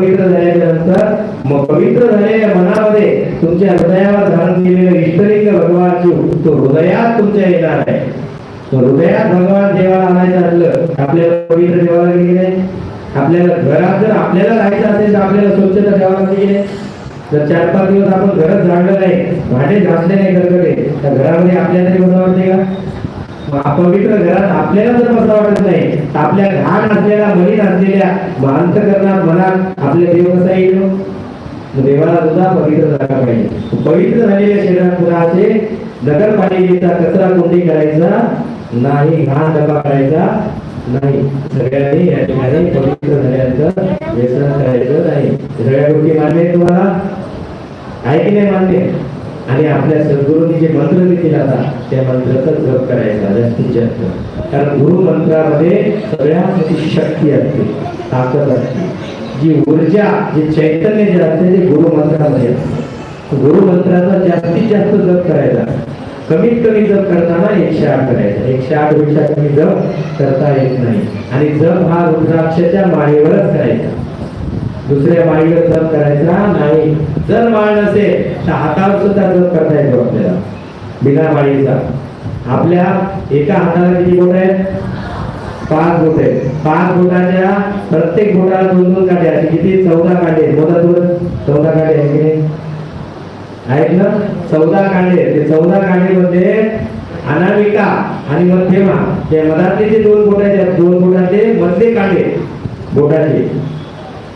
अपवित्र झाल्याच्यानंतर मग पवित्र झालेल्या मनामध्ये तुमच्या हृदयावर धारण केलेलं इष्टलिंग भगवान तो हृदयात तुमच्या येणार आहे. हृदयात भगवान देवाला आणायचं असलं आपल्याला पवित्र देवाला गेली नाही. आपल्याला घरात जर आपल्याला राहायचं असेल तर आपल्याला स्वच्छता ठेवायला लागते नाही. जर चार पाच दिवस आपण घरात झाडलं नाही भांडे घासले नाही गरगडे तर घरामध्ये आपल्याला तरी बसं का अपवित्र घरात आपल्याला जर बसं वाटत नाही तर आपल्या घाण असलेल्या मनीत असलेल्या करणार मनात आपल्या देव कसा येईल? देवाला सुद्धा पवित्र झाला पाहिजे. पवित्र झालेल्या शरीरात कुणाचे नगरपालिकेचा कचरा कोंडी करायचा नाही घाण डबा करायचा नाही. सगळ्यांनी या ठिकाणी पवित्र झाल्याचं व्यसन करायचं नाही. सगळ्या गोष्टी मान्य तुम्हाला? आहे की नाही मान्य? आणि आपल्या सद्गुरूंनी जे मंत्र देखील आता त्या मंत्राचा जप करायचा जास्तीत जास्त. कारण गुरु मंत्रामध्ये सगळ्यात मोठी शक्ती असते ताकद असते. जी ऊर्जा जे चैतन्य जे असते ते गुरु मंत्रामध्ये असते. गुरु मंत्राचा जास्तीत जास्त जप करायचा. कमीत कमी जप करताना एकशे आठ करायचा. एकशे आठपेक्षा कमी जप करता येत नाही. आणि जप हा रुद्राक्षाच्या माळेवरच करायचा. दुसऱ्या माळीवर जप करायचा नाही. जर बाळ नसेल तर हातावर सुद्धा जप करता येतो आपल्याला. बिना माळीचा आपल्या एका हाताला किती बोट आहेत? पाच बोट आहेत. पाच बोटाच्या प्रत्येक बोटाला दोन दोन काढे असे किती? चौदा काढे बोला दोन. चौदा काढे आहे की नाही? आहेत ना? चौदा कांडे ते चौदा कांडेमध्ये अनामिका आणि मध्यमा ते मधातले जे दोन बोटाचे दोन बोटाचे मधले कांडे बोटाचे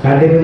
कांडे